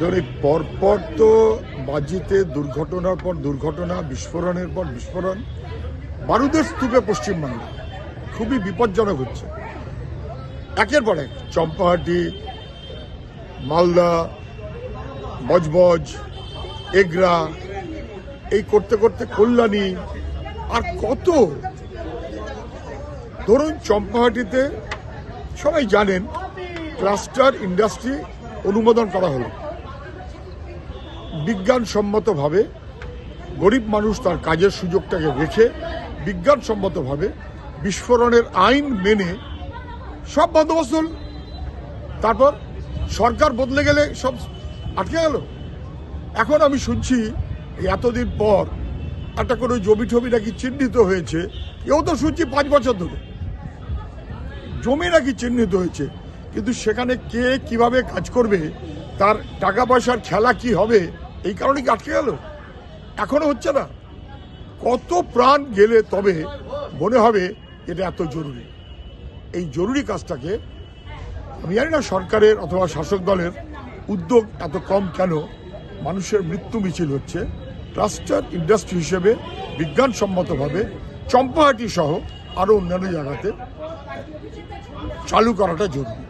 ধর পরপর তো বাজিতে দুর্ঘটনার পর দুর্ঘটনা, বিস্ফোরণের পর বিস্ফোরণ, বারুদের স্তূপে পশ্চিমবাংলা খুবই বিপজ্জনক হচ্ছে। একের পর এক চম্পাহাটি, মালদা, বজবজ, এগরা, এই করতে করতে কল্যাণী, আর কত? ধরুন চম্পাহাটিতে সবাই জানেন, ক্লাস্টার ইন্ডাস্ট্রি অনুমোদন করা হলো। বিজ্ঞানসম্মতভাবে গরিব মানুষ তার কাজের সুযোগটাকে রেখে বিজ্ঞানসম্মতভাবে বিস্ফোরণের আইন মেনে সব বন্দোবস্ত হল। তারপর সরকার বদলে গেলে সব আটকে গেল। এখন আমি শুনছি এতদিন পর একটা করে জমি টমি নাকি চিহ্নিত হয়েছে। এও তো শুনছি পাঁচ বছর ধরে। জমি নাকি চিহ্নিত হয়েছে। কিন্তু সেখানে কে কীভাবে কাজ করবে, তার টাকা পয়সার খেলা কি হবে, এই কারণে কি আটকে গেল? এখনও হচ্ছে না। কত প্রাণ গেলে তবে মনে হবে এটা এত জরুরি। এই জরুরি কাজটাকে, আমি জানি না সরকারের অথবা শাসক দলের উদ্যোগ এত কম কেন, মানুষের মৃত্যু মিছিল হচ্ছে। ক্লাস্টার ইন্ডাস্ট্রি হিসেবে বিজ্ঞানসম্মতভাবে চম্পাহাটি সহ আরও অন্যান্য জায়গাতে চালু করাটা জরুরি।